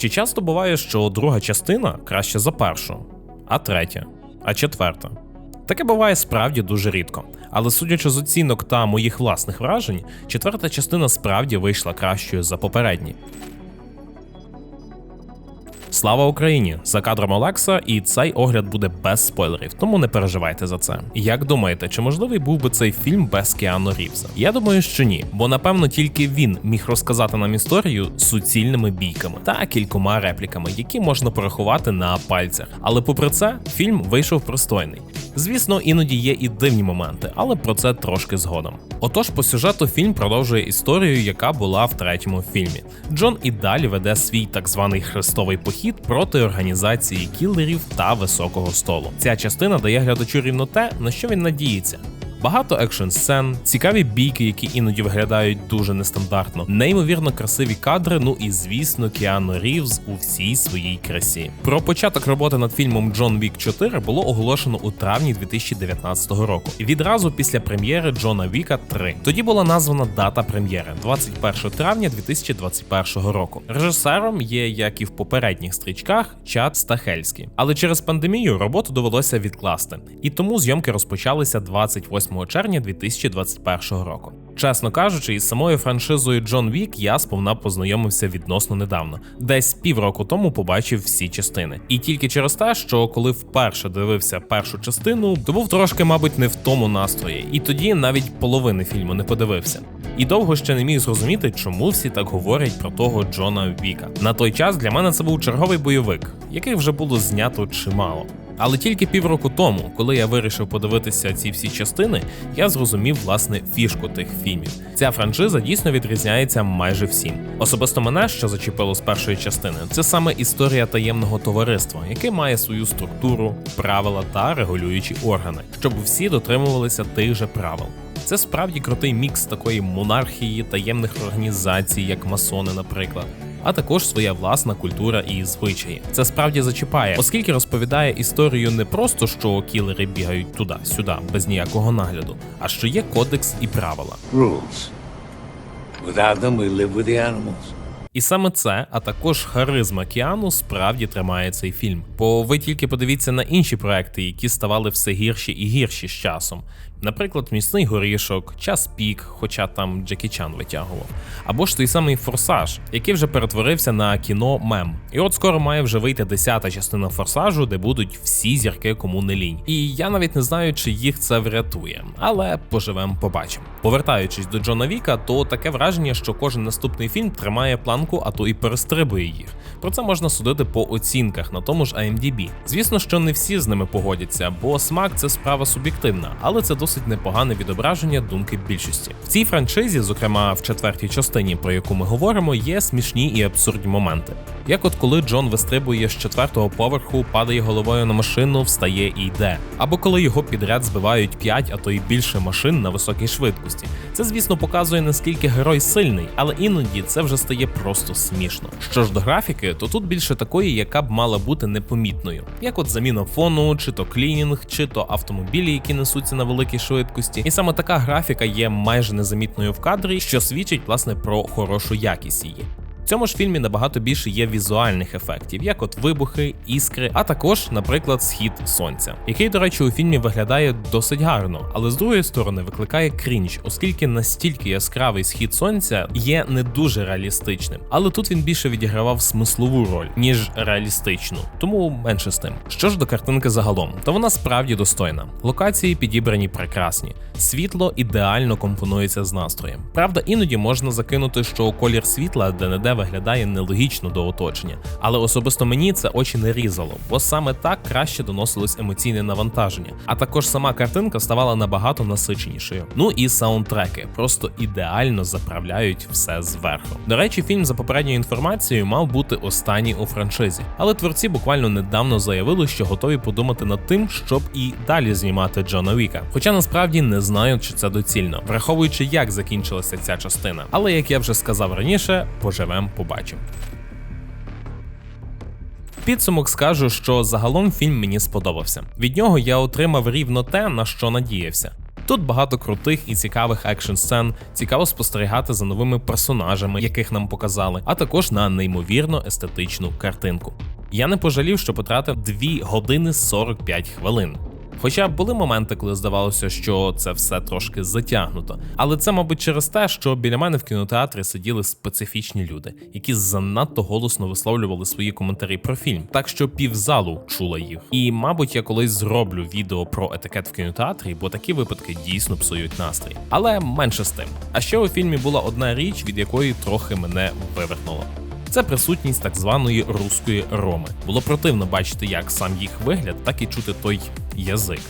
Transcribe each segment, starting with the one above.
Чи часто буває, що друга частина краще за першу, а третя, а четверта? Таке буває справді дуже рідко. Але судячи з оцінок та моїх власних вражень, четверта частина справді вийшла кращою за попередні. Слава Україні! За кадром Олекса, і цей огляд буде без спойлерів, тому не переживайте за це. Як думаєте, чи можливий був би цей фільм без Кіану Рівза? Я думаю, що ні, бо напевно тільки він міг розказати нам історію суцільними бійками та кількома репліками, які можна порахувати на пальцях. Але попри це, фільм вийшов пристойний. Звісно, іноді є і дивні моменти, але про це трошки згодом. Отож, по сюжету фільм продовжує історію, яка була в третьому фільмі. Джон і далі веде свій так званий хрестовий похід проти організації кілерів та високого столу. Ця частина дає глядачу рівно те, на що він надіється. Багато екшн сцен, цікаві бійки, які іноді виглядають дуже нестандартно, неймовірно красиві кадри. Ну і звісно, Кіану Рівз у всій своїй красі. Про початок роботи над фільмом Джон Вік 4 було оголошено у травні 2019 року. Відразу після прем'єри Джона Віка 3. Тоді була названа дата прем'єри 21 травня 2021 року. Режисером є, як і в попередніх стрічках, Чад Стахельський. Але через пандемію роботу довелося відкласти, і тому зйомки розпочалися 28 червня 2021 року. Чесно кажучи, із самою франшизою Джон Вік я сповна познайомився відносно недавно, десь півроку тому побачив всі частини. І тільки через те, що коли вперше дивився першу частину, то був трошки, мабуть, не в тому настрої, і тоді навіть половини фільму не подивився. І довго ще не міг зрозуміти, чому всі так говорять про того Джона Віка. На той час для мене це був черговий бойовик, яких вже було знято чимало. Але тільки півроку тому, коли я вирішив подивитися ці всі частини, я зрозумів власне фішку тих фільмів. Ця франшиза дійсно відрізняється майже всім. Особисто мене, що зачепило з першої частини, це саме історія таємного товариства, яке має свою структуру, правила та регулюючі органи, щоб всі дотримувалися тих же правил. Це справді крутий мікс такої монархії, таємних організацій, як масони, наприклад. А також своя власна культура і звичаї. Це справді зачіпає, оскільки розповідає історію не просто що кілери бігають туди-сюди без ніякого нагляду, а що є кодекс і правила. rules. Without them, we live with the animals. І саме це, а також харизма Кіану справді тримає цей фільм. Бо ви тільки подивіться на інші проекти, які ставали все гірші і гірші з часом. Наприклад, міцний горішок, час пік, хоча там Джекі Чан витягував, або ж той самий форсаж, який вже перетворився на кіно мем. І от скоро має вже вийти десята частина форсажу, де будуть всі зірки, кому не лінь. І я навіть не знаю, чи їх це врятує, але поживемо, побачимо. Повертаючись до Джона Віка, то таке враження, що кожен наступний фільм тримає планку, а то і перестрибує їх. Про це можна судити по оцінках на тому ж IMDb. Звісно, що не всі з ними погодяться, бо смак це справа суб'єктивна, але це досить непогане відображення думки більшості. В цій франшизі, зокрема в четвертій частині, про яку ми говоримо, є смішні і абсурдні моменти. Як от коли Джон вистрибує з четвертого поверху, падає головою на машину, встає і йде. Або коли його підряд збивають 5, а то й більше машин на високій швидкості. Це, звісно, показує наскільки герой сильний, але іноді це вже стає просто смішно. Що ж до графіки, то тут більше такої, яка б мала бути непомітною, як от заміна фону, чи то клінінг, чи то автомобілі, які несуться на великій швидкості. І саме така графіка є майже незамітною в кадрі, що свідчить власне про хорошу якість її. Цьому ж фільмі набагато більше є візуальних ефектів, як от вибухи, іскри, а також, наприклад, схід сонця, який, до речі, у фільмі виглядає досить гарно, але з другої сторони викликає крінж, оскільки настільки яскравий схід сонця є не дуже реалістичним. Але тут він більше відігравав смислову роль, ніж реалістичну, тому менше з тим. Що ж до картинки загалом, то вона справді достойна. Локації підібрані прекрасні, світло ідеально компонується з настроєм. Правда, іноді можна закинути, що колір світла де-не-де виглядає нелогічно до оточення, але особисто мені це очі не різало, бо саме так краще доносилось емоційне навантаження. А також сама картинка ставала набагато насиченішою. Ну і саундтреки просто ідеально заправляють все зверху. До речі, фільм за попередньою інформацією мав бути останній у франшизі, але творці буквально недавно заявили, що готові подумати над тим, щоб і далі знімати Джона Віка. Хоча насправді не знаю, чи це доцільно, враховуючи, як закінчилася ця частина. Але як я вже сказав раніше, поживемо, побачимо. Підсумок скажу, що загалом фільм мені сподобався. Від нього я отримав рівно те, на що надіявся. Тут багато крутих і цікавих екшн сцен, цікаво спостерігати за новими персонажами, яких нам показали, а також на неймовірно естетичну картинку. Я не пожалів, що потратив 2 години 45 хвилин. Хоча були моменти, коли здавалося, що це все трошки затягнуто. Але це, мабуть, через те, що біля мене в кінотеатрі сиділи специфічні люди, які занадто голосно висловлювали свої коментарі про фільм, так що півзалу чула їх. І, мабуть, я колись зроблю відео про етикет в кінотеатрі, бо такі випадки дійсно псують настрій. Але менше з тим. А ще у фільмі була одна річ, від якої трохи мене вивернуло. Це присутність так званої руської роми. Було противно бачити як сам їх вигляд, так і чути той язик.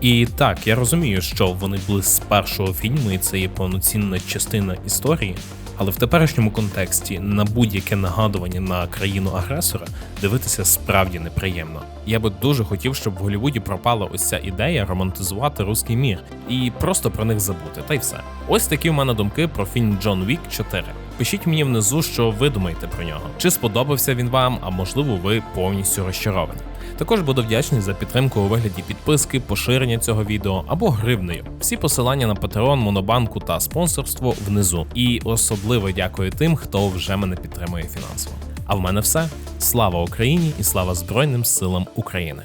І так, я розумію, що вони були з першого фільму, і це є повноцінна частина історії. Але в теперішньому контексті на будь-яке нагадування на країну агресора дивитися справді неприємно. Я би дуже хотів, щоб в Голлівуді пропала ось ця ідея романтизувати руський мір і просто про них забути, та й все. Ось такі в мене думки про фільм Джон Вік 4. Пишіть мені внизу, що ви думаєте про нього. Чи сподобався він вам, а можливо, ви повністю розчаровані. Також буду вдячний за підтримку у вигляді підписки, поширення цього відео або гривнею. Всі посилання на Patreon, Монобанку та спонсорство внизу. І особливо дякую тим, хто вже мене підтримує фінансово. А в мене все. Слава Україні і слава Збройним силам України!